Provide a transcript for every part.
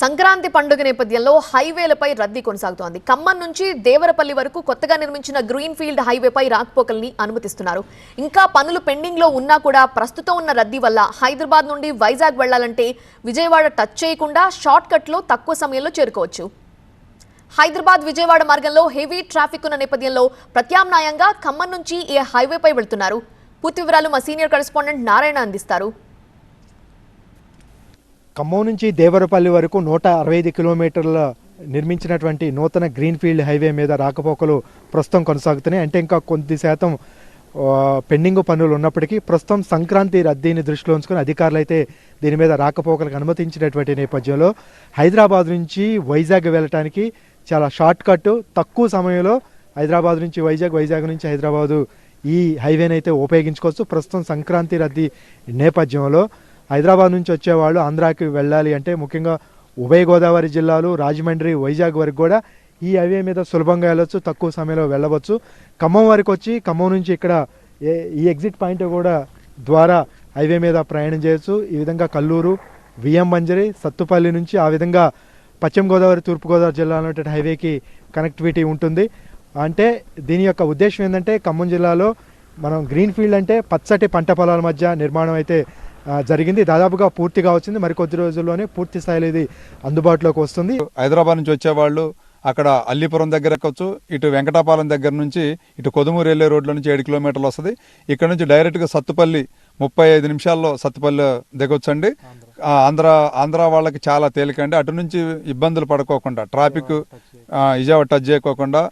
సంక్రాంతి పండుగ నేపథ్యంలో హైవేలపై రద్దీ కొనసాగుతోంది. ఖమ్మం నుంచి దేవరపల్లి వరకు కొత్తగా నిర్మించిన గ్రీన్ ఫీల్డ్ హైవేపై రాకపోకల్ని అనుమతిస్తున్నారు. ఇంకా పనులు పెండింగ్లో ఉన్నా కూడా ప్రస్తుతం ఉన్న రద్దీ వల్ల హైదరాబాద్ నుండి వైజాగ్ వెళ్ళాలంటే విజయవాడ టచ్ చేయకుండా షార్ట్కట్లో తక్కువ సమయంలో చేరుకోవచ్చు. హైదరాబాద్ విజయవాడ మార్గంలో హెవీ ట్రాఫిక్ ఉన్న నేపథ్యంలో ప్రత్యామ్నాయంగా ఖమ్మం నుంచి ఈ హైవేపై వెళ్తున్నారు. పూర్తి వివరాలు మా సీనియర్ కరెస్పాండెంట్ నారాయణ అందిస్తారు. ఖమ్మం నుంచి దేవరపల్లి వరకు నూట అరవై ఐదు కిలోమీటర్ల నిర్మించినటువంటి నూతన గ్రీన్ఫీల్డ్ హైవే మీద రాకపోకలు ప్రస్తుతం కొనసాగుతున్నాయి. అంటే ఇంకా కొద్ది శాతం పెండింగ్ పనులు ఉన్నప్పటికీ ప్రస్తుతం సంక్రాంతి రద్దీని దృష్టిలో ఉంచుకొని అధికారులు అయితే దీని మీద రాకపోకలకు అనుమతించినటువంటి నేపథ్యంలో హైదరాబాద్ నుంచి వైజాగ్ వెళ్ళటానికి చాలా షార్ట్ కట్ తక్కువ సమయంలో హైదరాబాద్ నుంచి వైజాగ్ వైజాగ్ నుంచి హైదరాబాదు ఈ హైవేని అయితే ఉపయోగించుకోవచ్చు. ప్రస్తుతం సంక్రాంతి రద్దీ నేపథ్యంలో హైదరాబాద్ నుంచి వచ్చేవాళ్ళు ఆంధ్రాకి వెళ్ళాలి అంటే ముఖ్యంగా ఉభయ గోదావరి జిల్లాలు రాజమండ్రి వైజాగ్ వరకు కూడా ఈ హైవే మీద సులభంగా వెళ్ళొచ్చు తక్కువ సమయంలో వెళ్ళవచ్చు. ఖమ్మం వరకు వచ్చి ఖమ్మం నుంచి ఇక్కడ ఏ- ఈ ఎగ్జిట్ పాయింట్ కూడా ద్వారా హైవే మీద ప్రయాణం చేయొచ్చు. ఈ విధంగా కల్లూరు విఎం మంజరి సత్తుపల్లి నుంచి ఆ విధంగా పశ్చిమ గోదావరి తూర్పుగోదావరి జిల్లాలో హైవేకి కనెక్టివిటీ ఉంటుంది. అంటే దీని యొక్క ఉద్దేశం ఏంటంటే ఖమ్మం జిల్లాలో మనం గ్రీన్ ఫీల్డ్ అంటే పచ్చటి పంట పొలాల మధ్య నిర్మాణం అయితే జరిగింది. దాదాపుగా పూర్తిగా వచ్చింది. మరి కొద్ది రోజుల్లోనే పూర్తి స్థాయిలో ఇది అందుబాటులోకి వస్తుంది. హైదరాబాద్ నుంచి వచ్చేవాళ్ళు అక్కడ అల్లీపురం దగ్గర ఎక్కొచ్చు ఇటు వెంకటాపాలెం దగ్గర నుంచి ఇటు కొదుమూరు వెళ్ళే రోడ్ల నుంచి ఏడు కిలోమీటర్లు వస్తుంది. ఇక్కడ నుంచి డైరెక్ట్గా సత్తుపల్లి ముప్పై ఐదు నిమిషాల్లో సత్తుపల్లి దిగొచ్చండి. ఆంధ్ర. ఆంధ్ర వాళ్ళకి చాలా తేలికండి అటు నుంచి ఇబ్బందులు పడుకోకుండా ట్రాఫిక్ విజయవాడ టచ్ చేయకోకుండా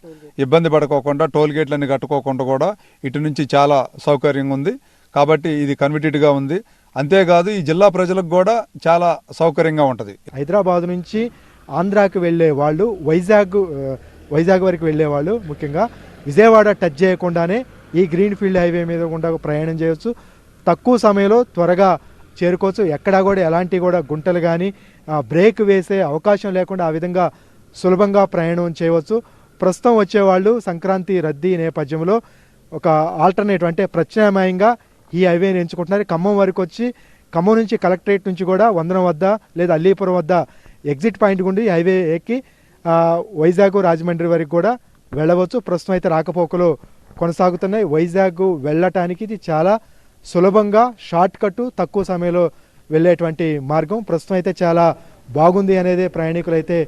ఇబ్బంది పడుకోకుండా టోల్ గేట్లన్నీ కట్టుకోకుండా కూడా ఇటు నుంచి చాలా సౌకర్యంగా ఉంది. కాబట్టి ఇది కన్విటెడ్గా ఉంది. అంతేకాదు ఈ జిల్లా ప్రజలకు కూడా చాలా సౌకర్యంగా ఉంటుంది. హైదరాబాద్ నుంచి ఆంధ్రాకి వెళ్ళే వాళ్ళు వైజాగ్ వైజాగ్ వరకు వెళ్ళే వాళ్ళు ముఖ్యంగా విజయవాడ టచ్ చేయకుండానే ఈ గ్రీన్ ఫీల్డ్ హైవే మీద గుండా ప్రయాణం చేయవచ్చు తక్కువ సమయంలో త్వరగా చేరుకోవచ్చు. ఎక్కడా కూడా ఎలాంటి కూడా గుంటలు కానీ బ్రేక్ వేసే అవకాశం లేకుండా ఆ విధంగా సులభంగా ప్రయాణం చేయవచ్చు. ప్రస్తుతం వచ్చేవాళ్ళు సంక్రాంతి రద్దీ నేపథ్యంలో ఒక ఆల్టర్నేటివ్ అంటే ప్రత్యామ్నాయంగా ఈ హైవేని ఎంచుకుంటున్నారు ఖమ్మం వరకు వచ్చి ఖమ్మం నుంచి కలెక్టరేట్ నుంచి కూడా వందనం వద్ద లేదా అల్లీపురం వద్ద ఎగ్జిట్ పాయింట్ గుండి హైవే ఎక్కి వైజాగ్ రాజమండ్రి వరకు కూడా వెళ్ళవచ్చు. ప్రస్తుతం అయితే రాకపోకలు కొనసాగుతున్నాయి. వైజాగ్ వెళ్ళటానికి ఇది చాలా సులభంగా షార్ట్ కట్ తక్కువ సమయంలో వెళ్ళేటువంటి మార్గం. ప్రస్తుతం అయితే చాలా బాగుంది అనేది ప్రయాణికులు అయితే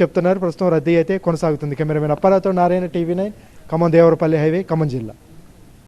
చెప్తున్నారు. ప్రస్తుతం రద్దీ అయితే కొనసాగుతుంది. Cameraman అప్పారాతో Narayana TV nine Khammam Devarapalli highway Khammam జిల్లా.